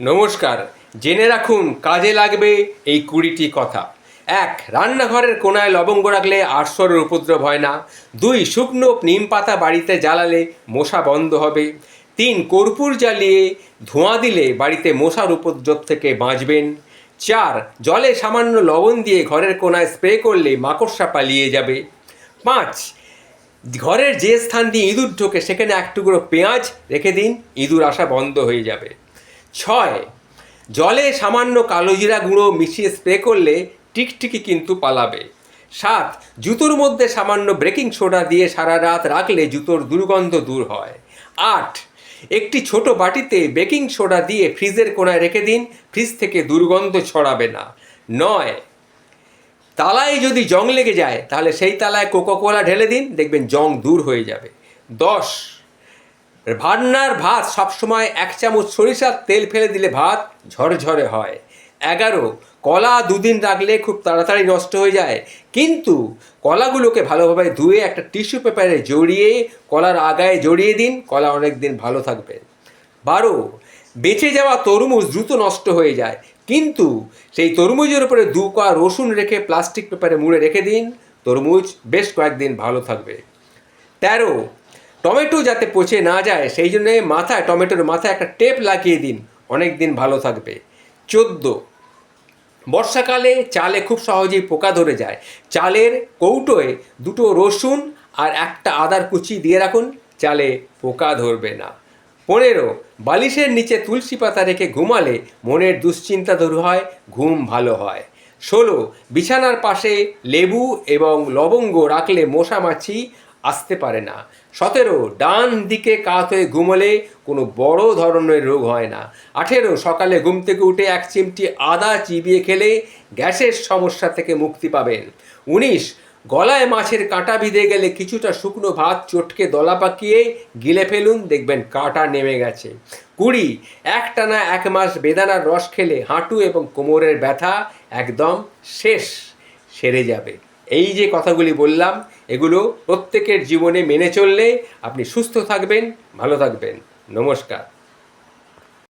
নমস্কার, জেনে রাখুন কাজে লাগবে এই কুড়িটি কথা। এক, রান্নাঘরের কোনায় লবঙ্গ রাখলে আরশোরের উপদ্রব হয় না। দুই, শুকনো নিম পাতা বাড়িতে জ্বালালে মশা বন্ধ হবে। তিন, কর্পূর জ্বালিয়ে ধোঁয়া দিলে বাড়িতে মশার উপদ্রব থেকে বাঁচবেন। চার, জলে সামান্য লবণ দিয়ে ঘরের কোনায় স্প্রে করলে মাকড়সা পালিয়ে যাবে। পাঁচ, ঘরের যে স্থান দিয়ে ইঁদুর ঢোকে সেখানে এক টুকরো পেঁয়াজ রেখে দিন, ইঁদুর আসা বন্ধ হয়ে যাবে। ছয়। জলে সামান্য কালো জিরা গুঁড়ো মিশিয়ে স্প্রে করলে টিকটিকি কিন্তু পালাবে। সাত, জুতোর মধ্যে সামান্য ব্রেকিং সোডা দিয়ে সারা রাত রাখলে জুতোর দুর্গন্ধ দূর হয়। আট, একটি ছোট বাটিতে বেকিং সোডা দিয়ে ফ্রিজের কোণায় রেখে দিন, ফ্রিজ থেকে দুর্গন্ধ ছড়াবে না। নয়, তালায় যদি জং লেগে যায়, তাহলে সেই তালায় কোকো কোলা ঢেলে দিন, দেখবেন জং দূর হয়ে যাবে। দশ ভান্নার ভাত সবসময় এক চামচ সরিষার তেল ফেলে দিলে ভাত ঝরঝরে হয়। এগারো, কলা দুদিন রাখলে খুব তাড়াতাড়ি নষ্ট হয়ে যায়। কিন্তু কলাগুলোকে ভালোভাবে ধুয়ে একটা টিস্যু পেপারে জড়িয়ে কলার আগায় জড়িয়ে দিন, কলা অনেক দিন ভালো থাকবে। বারো, বেঁচে যাওয়া তরমুজ দ্রুত নষ্ট হয়ে যায়। কিন্তু সেই তরমুজের উপরে দু কোয়া রসুন রেখে প্লাস্টিক পেপারে মুড়ে রেখে দিন, তরমুজ বেশ কয়েকদিন ভালো থাকবে। তেরো টমেটো যাতে পচে না যায়, সেই জন্যে মাথায়, টমেটোর মাথায় একটা টেপ লাগিয়ে দিন। অনেক দিন ভালো থাকবে। চোদ্দ। বর্ষাকালে চালে খুব সহজেই পোকা ধরে যায়। চালের কৌটোয় দুটো রসুন আর একটা আদার কুচি দিয়ে রাখুন, চালে পোকা ধরবে না। পনেরো। বালিশের নিচে তুলসী পাতা রেখে ঘুমালে মনের দুশ্চিন্তা দূর হয়, ঘুম ভালো হয়। ষোলো। বিছানার পাশে লেবু এবং লবঙ্গ রাখলে মশা মাছি আসতে পারে না। সতেরো, ডান দিকে কাত হয়ে ঘুমোলে কোনো বড় ধরনের রোগ হয় না। আঠেরো, সকালে ঘুম থেকে উঠে এক চিমটি আদা চিবিয়ে খেলে গ্যাসের সমস্যা থেকে মুক্তি পাবেন। উনিশ, গলায় মাছের কাঁটা বিঁধে গেলে কিছুটা শুকনো ভাত চটকে দলা পাকিয়ে গিলে ফেলুন, দেখবেন কাঁটা নেমে গেছে। কুড়ি, একটানা এক মাস বেদানার রস খেলে হাঁটু এবং কোমরের ব্যথা একদম শেষ, সেরে যাবে। এই যে কথাগুলি বললাম, এগুলো প্রত্যেকের জীবনে মেনে চললে আপনি সুস্থ থাকবেন, ভালো থাকবেন। নমস্কার।